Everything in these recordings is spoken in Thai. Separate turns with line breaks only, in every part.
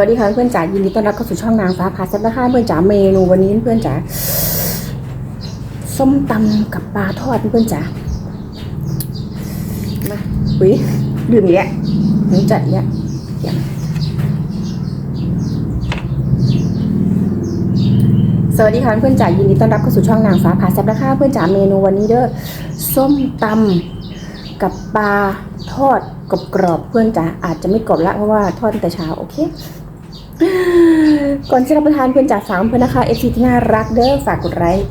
สวัสดีค่ะเพื่อนจ๋ายินดีต้อนรับเข้าสู่ช่องนางฟ้าพาเซ็ตนะคะเพื่อนจ๋าเมนูวันนี้เพื่อนจ๋าส้มตำกับปลาทอดเพื่อนจ๋ามาอุ้ยดื่มอีกแล้วหนูจัดเดี๋ยสวัสดีค่ะเพื่อนจ๋ายินดีต้อนรับเข้าสู่ช่องนางฟ้าพาเซ็ตนะคะเพื่อนจ๋าเมนูวันนี้เด้อส้มตำกับปลาทอดกรอบๆเพื่อนจ๋าอาจจะไม่กรอบละเพราะว่าทอดตั้งแต่เช้าโอเค ก่อนที่รับประทานเพื่อนจากสามเพื่อนนะคะเอฟซีที่น่ารักเด้อฝากกดไลค์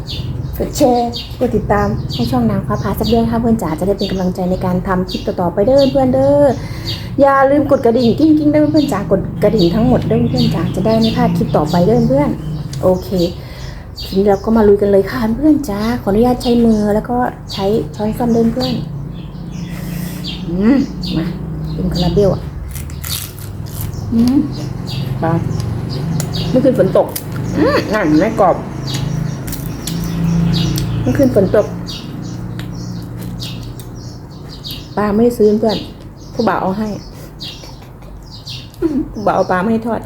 กดแชร์กดติดตามให้ช่องนางฟ้าพาสักเดือนค่ะเพื่อนจ๋าจะได้เป็นกำลังใจในการทำคลิปต่อๆไปเด้อเพื่อนเด้ออย่าลืมกดกระดิ่งกิ้งกิ้งๆได้เพื่อนจ๋ากดกระดิ่งทั้งหมดเด้อเพื่อนจ๋าจะได้ไม่พลาดคลิปต่อไปเด้อเพื่อนโอเคทีนี้เราก็มาลุยกันเลยค่ะเพื่อนจ๋าขออนุญาตใช้มือแล้วก็ใช้ช้อนส้อมเดินเพื่อนอืมมาเป็นคาราเบลอะอืม ไปเมื่อคืนฝนตกนั่นไม่กรอบเมื่อคืนฝนตกปลาไม่ได้ซื้อเพื่อนผู้บ่าวเอาให้ผู้บ่าวเอาปลาไม่ให้ทอด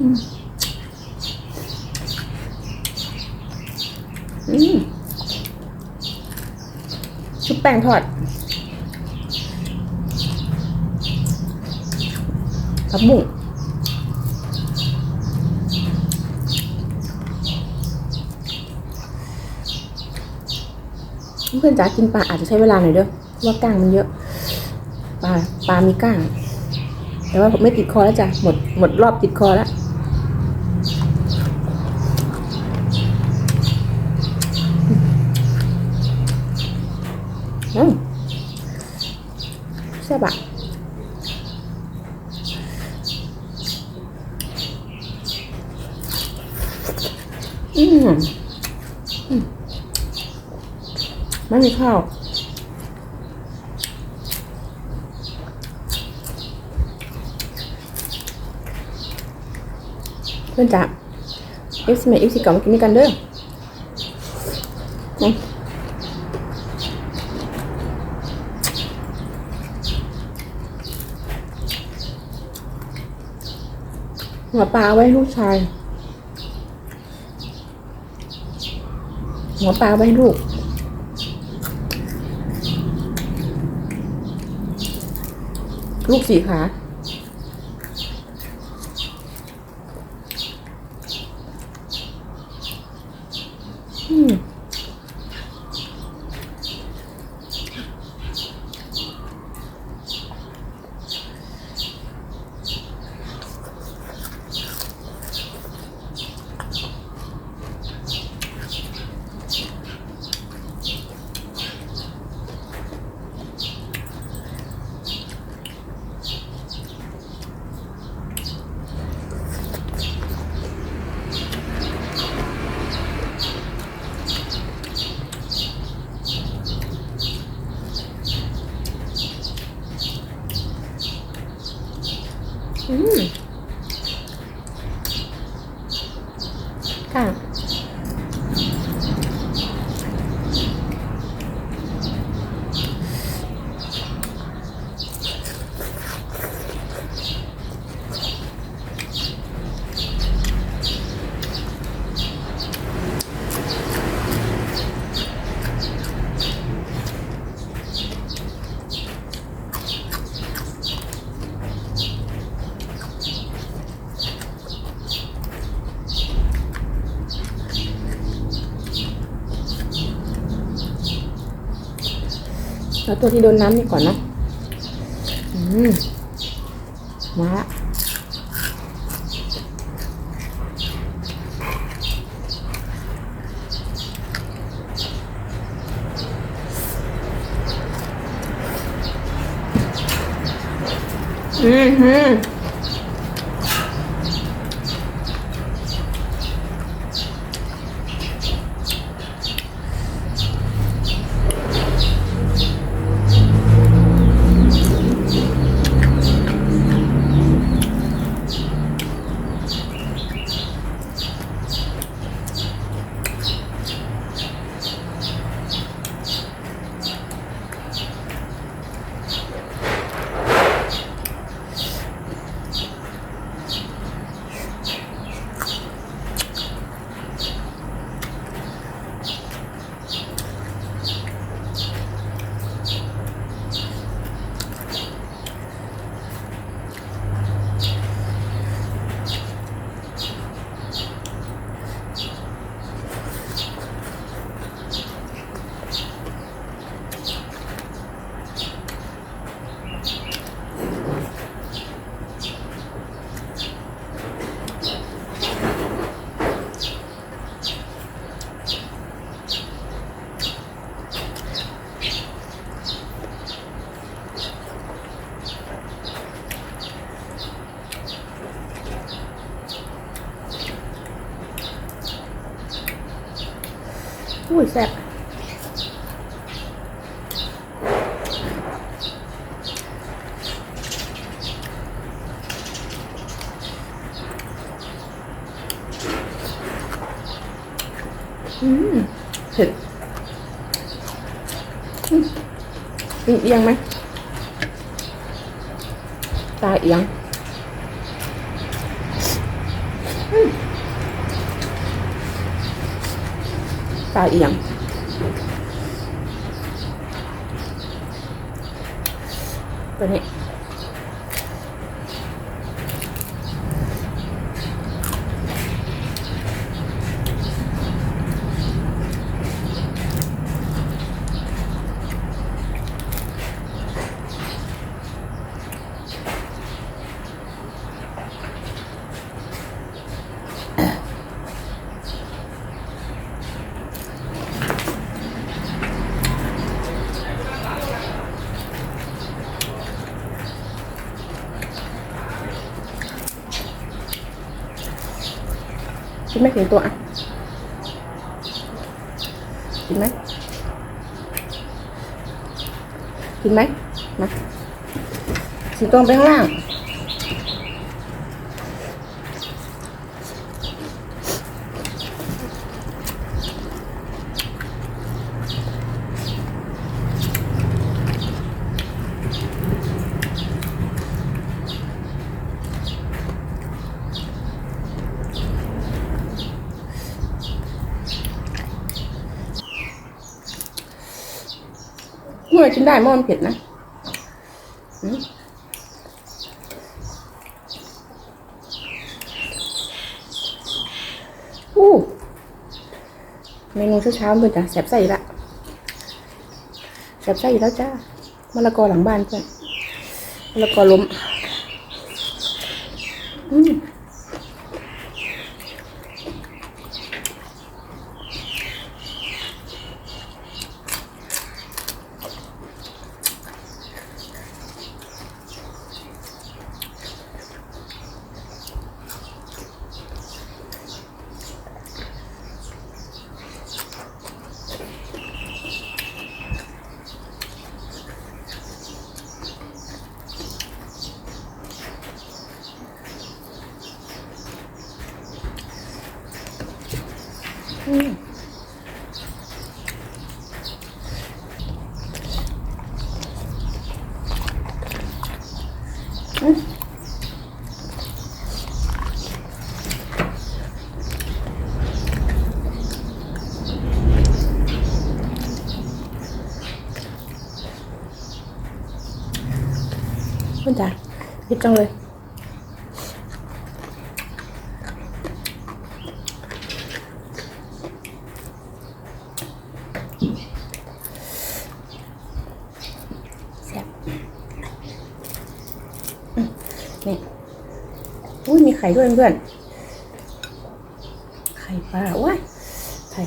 อืมชุบแป้งทอดับหมูเพื่อนจ๋ากินปลาอาจจะใช้เวลาหน่อยเด้อะว่าก้างมันเยอะ ปลาปลามีก้าง แต่ว่าผมไม่ติดคอแล้วจ้ะหมดหมดรอบติดคอแล้วอืมแซ่บอะอืม ไม่มีข้าวเพื่อนจ๋าเอฟซีเมเอฟซีเก่ามากินด้วยกันเด้อหัวปลาไว้ลูกชาย หัวปลาไว้ให้ลูก ลูกสี่ขาอืม อืมค่ะ ตัวที่โดนน้ำนี่ก่อนนะอืมมาละอืม เผ็ดอืมอืมเอียงไหม ตาเอียงอืมตาเอียงตัวนี้ กินไหมถึงตัวอะกิน วยกินได้เมื่อนได้เพราะมันเผ็ดนะอู้เมนูเช้าๆเลยจ้ะแสบใส่ละแสบใส่แล้วจ้ามะละกอหลังบ้านเพื่อนมะละกอล้มอืมอืม อืมคุณจ๋าเย็บจังเลย แซ่บอืมนี่อุ้ยมี ไข่ด้วยเพื่อน ไข่ปลาว้ายไข่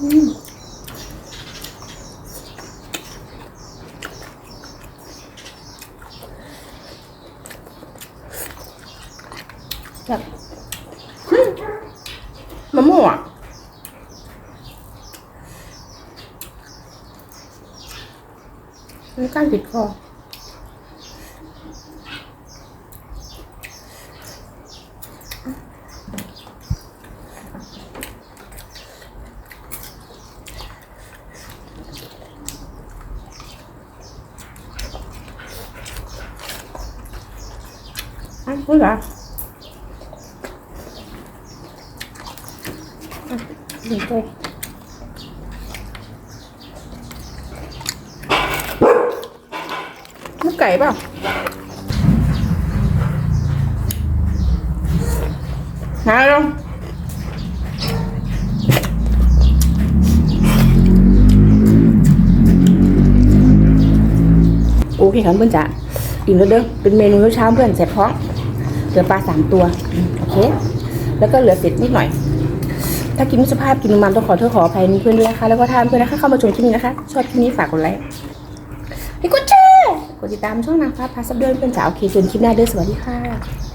อืมแบบมะม่วงมันกั้นติดคอ อะพูดเหรออะดีเลยลูกไก่เปล่าหาลงโอเคครับเพื่อนจ๋าอิ่มแล้วเด้อเป็นเมนูเช้าเพื่อนเสร็จท้อง เหลือปลาสามตัวอืมโอเค แล้วก็เหลือเศษนิดหน่อย ถ้ากินไม่สุภาพกินมันต้องขอโทษขออภัยเพื่อนด้วยนะคะแล้วก็ทานเพื่อนนะคะเข้ามาชมคลิปนี้นะคะ ชอบคลิปนี้ฝากกดไลค์ให้กดแชร์กดติดตามช่องนางฟ้าพาซับเดินเป็นสาวโอเคจนคลิปหน้าเด้อสวัสดีค่ะ